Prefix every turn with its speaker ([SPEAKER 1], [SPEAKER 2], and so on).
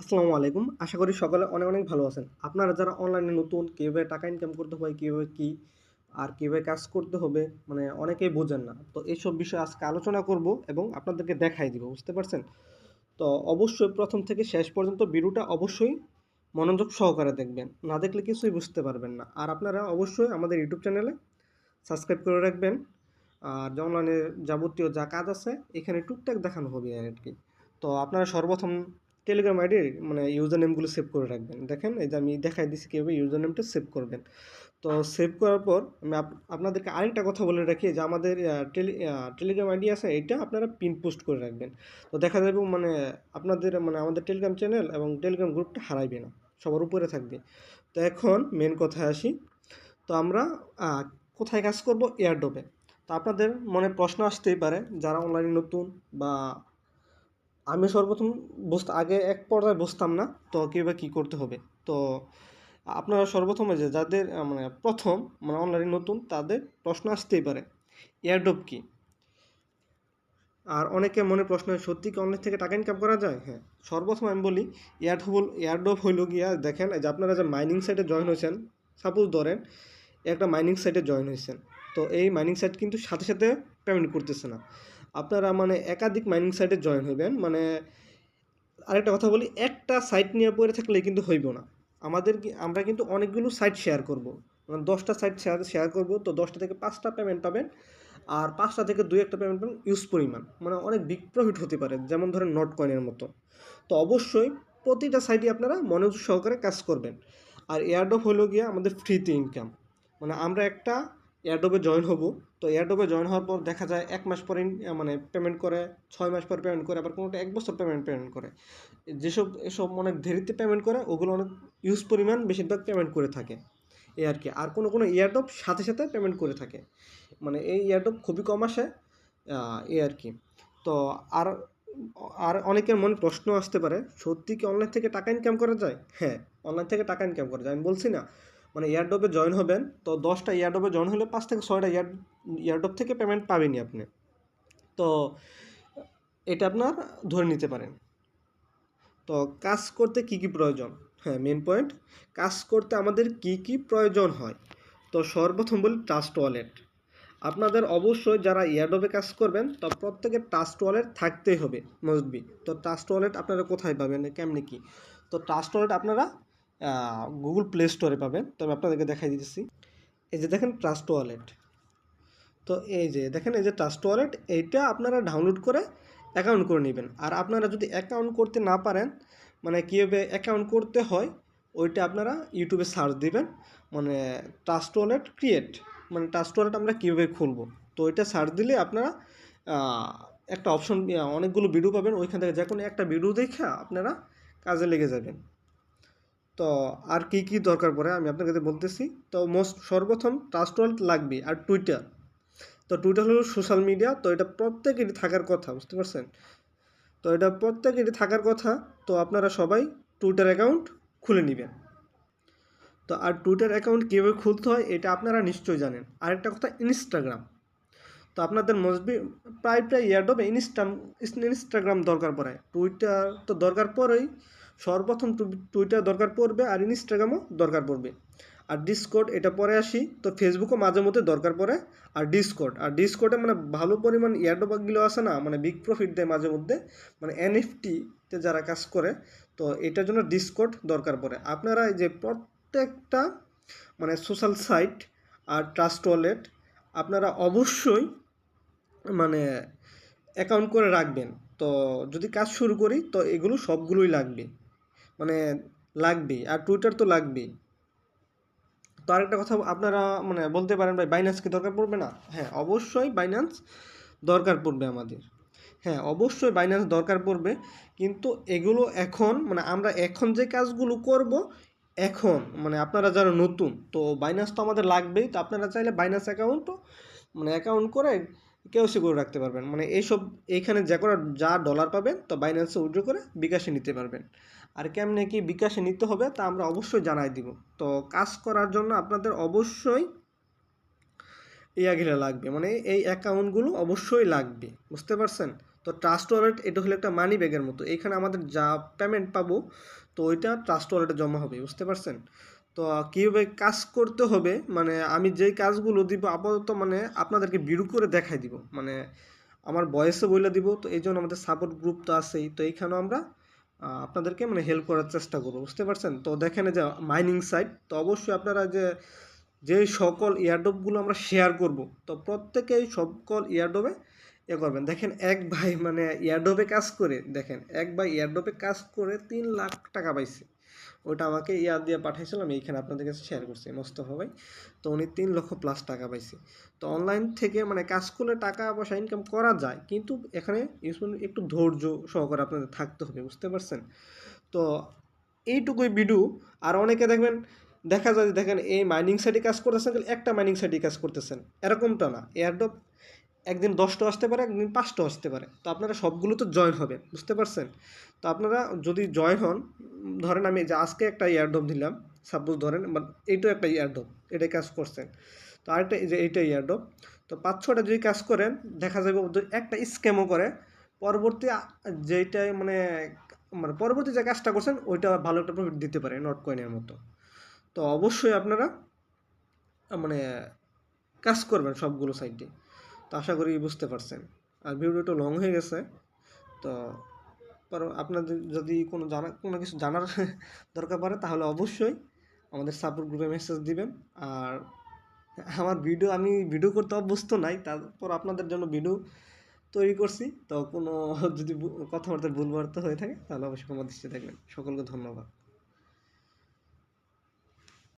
[SPEAKER 1] আসসালামু আলাইকুম। আশা করি সকলে অনেক অনেক ভালো আছেন। আপনারা যারা অনলাইনে নতুন, কীভাবে টাকা ইনকাম করতে হয়, কীভাবে কী আর কীভাবে কাজ করতে হবে মানে অনেকেই বোঝেন না। তো এইসব বিষয়ে আজকে আলোচনা করব এবং আপনাদেরকে দেখাই দিব, বুঝতে পারছেন? তো অবশ্যই প্রথম থেকে শেষ পর্যন্ত ভিডিওটা অবশ্যই মনোযোগ সহকারে দেখবেন। না দেখলে কিছুই বুঝতে পারবেন না। আর আপনারা অবশ্যই আমাদের ইউটিউব চ্যানেলে সাবস্ক্রাইব করে রাখবেন। আর অনলাইনে যাবতীয় যা কাজ আছে, এখানে টুকটাক দেখানো হবে আর কি। তো আপনারা সর্বপ্রথম টেলিগ্রাম আইডির মানে ইউজার নেমগুলো সেভ করে রাখবেন। দেখেন, এই যে আমি দেখাই দিচ্ছি কীভাবে ইউজার নেমটা সেভ করবেন। তো সেভ করার পর আমি আপনাদেরকে আরেকটা কথা বলে রাখি যে আমাদের টেলি টেলিগ্রাম আইডি আছে, এটা আপনারা পিন পোস্ট করে রাখবেন। তো দেখা যাবে মানে আপনাদের মানে আমাদের টেলিগ্রাম চ্যানেল এবং টেলিগ্রাম গ্রুপটা হারাইবে না, সবার উপরে থাকবে। তো এখন মেন কথায় আসি। তো আমরা কোথায় কাজ করব? এয়ারড্রপে তো আপনাদের মনে প্রশ্ন আসতেই পারে, যারা অনলাইনে নতুন বা আমি সর্বপ্রথম বুঝতে আগে এক পর্যায়ে বুঝতাম না তো কীভাবে কী করতে হবে? তো আপনারা সর্বপ্রথমে যে যাদের মানে প্রথম মানে অনলাইনে নতুন তাদের প্রশ্ন আসতেই পারে এয়ারড্রপ কি? আর অনেকে মনে প্রশ্ন হয়, সত্যি কি অনলাইন থেকে টাকা ইনকাম করা যায়? হ্যাঁ সর্বপ্রথম আমি বলি এয়ারড্রপ এয়ারড্রপ হইল গিয়া দেখেন যে আপনারা যে মাইনিং সাইটে জয়েন হয়েছেন সাপোজ ধরেন একটা মাইনিং সাইটে জয়েন হয়েছেন তো এই মাইনিং সাইট কিন্তু সাথে সাথে পেমেন্ট করতেছে না। আপনারা মানে একাধিক মাইনিং সাইটে জয়েন হইবেন। মানে আরেকটা কথা বলি, একটা সাইট নিয়ে পড়ে থাকলে কিন্তু হইব না। আমাদের আমরা কিন্তু অনেকগুলো সাইট শেয়ার করব। মানে দশটা সাইট শেয়ার শেয়ার করব, তো দশটা থেকে পাঁচটা পেমেন্ট পাবেন। আর পাঁচটা থেকে দুই একটা পেমেন্ট পাবেন ইউজ পরিমাণ। মানে অনেক বিগ প্রফিট হতে পারে, যেমন ধরেন নট কয়েনের মতো। তো অবশ্যই প্রতিটা সাইটে আপনারা মনোযোগ সহকারে কাজ করবেন। আর এয়ারডপ হলো গিয়ে আমাদের ফ্রিতে ইনকাম মানে আমরা একটা এয়ারডপে জয়েন হব। তো এয়ারডপে জয়েন হওয়ার পর দেখা যায় এক মাস পরে মানে পেমেন্ট করে, ছয় মাস পরে পেমেন্ট করে, আবার কোনোটা এক বছর পেমেন্ট পেমেন্ট করে। যেসব, এসব অনেক দেরিতে পেমেন্ট করে, ওগুলো অনেক ইউজ পরিমাণ বেশিরভাগ পেমেন্ট করে থাকে। এই আর কি। আর কোনো কোনো এয়ারডপ সাথে সাথে পেমেন্ট করে থাকে। মানে এই এয়ারডপ খুবই কম আসে এই আর কি। তো আর আর অনেকের মনে প্রশ্ন আসতে পারে, সত্যি কি অনলাইন থেকে টাকা ইনকাম করা যায়? হ্যাঁ অনলাইন থেকে টাকা ইনকাম করা যায়। আমি বলছি না মানে এয়ারডপে জয়েন হবেন, তো দশটা এয়ারডপে জয়েন হলে পাঁচ থেকে ছয়টা এয়ার এয়ারডপ থেকে পেমেন্ট পাবেনই আপনি। তো এটা আপনার ধরে নিতে পারেন। তো কাজ করতে কি কি প্রয়োজন? হ্যাঁ মেন পয়েন্ট কাজ করতে আমাদের কি কি প্রয়োজন হয়? তো সর্বপ্রথম বলি ট্রাস্ট ওয়ালেট আপনাদের অবশ্যই যারা ইয়ারডবে কাজ করবেন, তো প্রত্যেকের ট্রাস্ট ওয়ালেট থাকতেই হবে মজবি তো ট্রাস্ট ওয়ালেট আপনারা কোথায় পাবেন, কেমনি কি? তো ট্রাস্ট ওয়ালেট আপনারা গুগল প্লে স্টোরে পাবেন। তো আমি আপনাদেরকে দেখাই দিতেছি। এই যে দেখেন ট্রাস্ট ওয়ালেট তো এই যে, দেখেন এই যে ট্রাস্ট ওয়ালেট এইটা আপনারা ডাউনলোড করে অ্যাকাউন্ট করে নেবেন। আর আপনারা যদি অ্যাকাউন্ট করতে না পারেন মানে কীভাবে অ্যাকাউন্ট করতে হয়, ওইটা আপনারা ইউটিউবে সার্চ দিবেন। মানে ট্রাস্ট ওয়ালেট ক্রিয়েট মানে ট্রাস্ট ওয়ালেট আমরা কীভাবে খুলবো? তো ওইটা সার্চ দিলে আপনারা একটা অপশন অনেকগুলো ভিডিও পাবেন। ওইখান থেকে যে কোনো একটা ভিডিও দেখে আপনারা কাজে লেগে যাবেন। তো আর কি কি দরকার পড়ে আমি আপনার কাছে বলতেছি। তো মোস্ট সর্বপ্রথম ট্রাস্ট ওয়ালেট লাগবে আর টুইটার তো টুইটার হলো সোশ্যাল মিডিয়া তো এটা প্রত্যেকেরই থাকার কথা, বুঝতে পারছেন? তো এটা প্রত্যেকেরই থাকার কথা, তো আপনারা সবাই টুইটার অ্যাকাউন্ট খুলে নেবেন। তো আর টুইটার অ্যাকাউন্ট কীভাবে খুলতে হয়, এটা আপনারা নিশ্চয়ই জানেন। আরেকটা কথা ইনস্টাগ্রাম তো আপনাদের মসবি প্রায় প্রায় ইয়ার্ড ইয়ারডবে ইনস্টাম ইনস্টাগ্রাম দরকার পড়ে। টুইটার তো দরকার পড়েই সর্বপ্রথম টুইটার দরকার পড়বে আর ইনস্টাগ্রামও দরকার পড়বে। আর ডিসকোড এটা পরে আসি। তো ফেসবুকও মাঝে মধ্যে দরকার পড়ে। আর ডিসকোড আর ডিসকোডে মানে ভালো পরিমাণ ইয়ারডবাগুলো আছে না মানে বিগ প্রফিট দেয় মাঝে মধ্যে। মানে এনএফটিতে যারা কাজ করে, তো এটার জন্য ডিসকোড দরকার পড়ে। আপনারা যে প্রত্যেকটা মানে সোশ্যাল সাইট আর ট্রাস্ট ওয়ালেট আপনারা অবশ্যই মানে অ্যাকাউন্ট করে রাখবেন। তো যদি কাজ শুরু করি, তো এগুলো সবগুলোই লাগবে। মানে লাগবেই, আর টুইটার তো লাগবেই। তো আরেকটা কথা, আপনারা মানে বলতে পারেন ভাই বাইন্যান্স কি দরকার পড়বে না? হ্যাঁ অবশ্যই বাইন্যান্স দরকার পড়বে আমাদের। হ্যাঁ অবশ্যই বাইন্যান্স দরকার পড়বে, কিন্তু এগুলো এখন মানে আমরা এখন যে কাজগুলো করব, এখন মানে আপনারা যারা নতুন, তো বাইন্যান্স তো আমাদের লাগবেই, তো আপনারা চাইলে বাইন্যান্স অ্যাকাউন্টও মানে অ্যাকাউন্ট করে কেওসি করে রাখতে পারবেন। মানে এইসব এইখানে যে কোনো যা ডলার পাবেন, তো বাইন্যান্সে উইড্রো করে বিকাশে নিতে পারবেন। আর কেমনে কি বিকাশে নিতে হবে তা আমরা অবশ্যই জানাই দিব। তো কাজ করার জন্য আপনাদের অবশ্যই ইয়াগুলো লাগবে। মানে এই অ্যাকাউন্টগুলো অবশ্যই লাগবে। বুঝতে পারছেন? তো তো ট্রাস্ট ওয়ালেট এটা হলো একটা মানি ব্যাগের মতো। এখানে আমাদের যা পেমেন্ট পাবো, তো ওইটা ট্রাস্ট ওয়ালেটে জমা হবে। বুঝতে পারছেন? তো কীভাবে কাজ করতে হবে? মানে আমি যেই কাজগুলো দিব আপাতত মানে আপনাদেরকে বিরু করে দেখাই দিব। মানে আমার বয়সে বলে দিব, তো এই জন্য আমাদের সাপোর্ট গ্রুপ তো আছেই। তো এইখানেও আমরা আপনাদেরকে মানে হেল্প করার চেষ্টা করব, বুঝতে পারছেন? তো দেখেন যে মাইনিং সাইট তো অবশ্যই আপনারা যে যে সকল ইয়ারডপগুলো আমরা শেয়ার করব, তো প্রত্যেকেই সকল ইয়ারডপে এ করবেন। দেখেন এক ভাই মানে ইয়ারডপে কাজ করে, দেখেন, এক ভাই ইয়ারডপে কাজ করে তিন লাখ টাকা পাইছে। ওটা আমাকে ইয়ার দিয়ে পাঠাইছিলাম, এইখানে আপনাদের কাছে শেয়ার করছি মোস্তফা ভাই তো উনি তিন লক্ষ প্লাস টাকা পাইছে। তো অনলাইন থেকে মানে কাজ করলে টাকা পয়সা ইনকাম করা যায়, কিন্তু এখানে একটু ধৈর্য সহকারে আপনাদের থাকতে হবে, বুঝতে পারছেন? তো এইটুকুই ভিডিও। আর অনেকে দেখবেন, দেখা যায় দেখেন এই মাইনিং সাইটে কাজ করতেছেন একটা মাইনিং সাইটে কাজ করতেছেন, এরকমটা না। এয়ারডপ একদিন দশটা আসতে পারে, একদিন পাঁচটা আসতে পারে। তো আপনারা সবগুলো তো জয়েন হবে বুঝতে পারছেন? তো আপনারা যদি জয়েন হন ধরেন আমি যে আজকে একটা ইয়ারডপ দিলাম সাপোজ ধরেন বাট এইটাও একটা ইয়ারডপ এটাই কাজ করছেন। তো আরেকটা যে এইটা ইয়ারডপ তো পাঁচ ছটা যদি কাজ করেন, দেখা যাবে একটা স্ক্যামও করে। পরবর্তী যেইটাই মানে মানে পরবর্তী যে কাজটা করছেন, ওইটা ভালো একটা প্রফিট দিতে পারে নট কয়েনের মতো। তো অবশ্যই আপনারা মানে কাজ করবেন সবগুলো সাইডে তো আশা করি বুঝতে পারছেন। আর ভিডিওটা লং হয়ে গেছে, তো আপনাদের যদি কোনো জানা, কোনো কিছু জানার দরকার পড়ে তাহলে অবশ্যই আমাদের সাপোর্ট গ্রুপে মেসেজ দিবেন। আর আমার ভিডিও, আমি ভিডিও করতে অভ্যস্ত নাই, তারপর আপনাদের জন্য ভিডিও তৈরি করছি। তো কোনো যদি কথাবার্তা ভুল বার্তা হয়ে থাকে তাহলে অবশ্যই আমার দৃষ্টি থাকবেন। সকলকে ধন্যবাদ।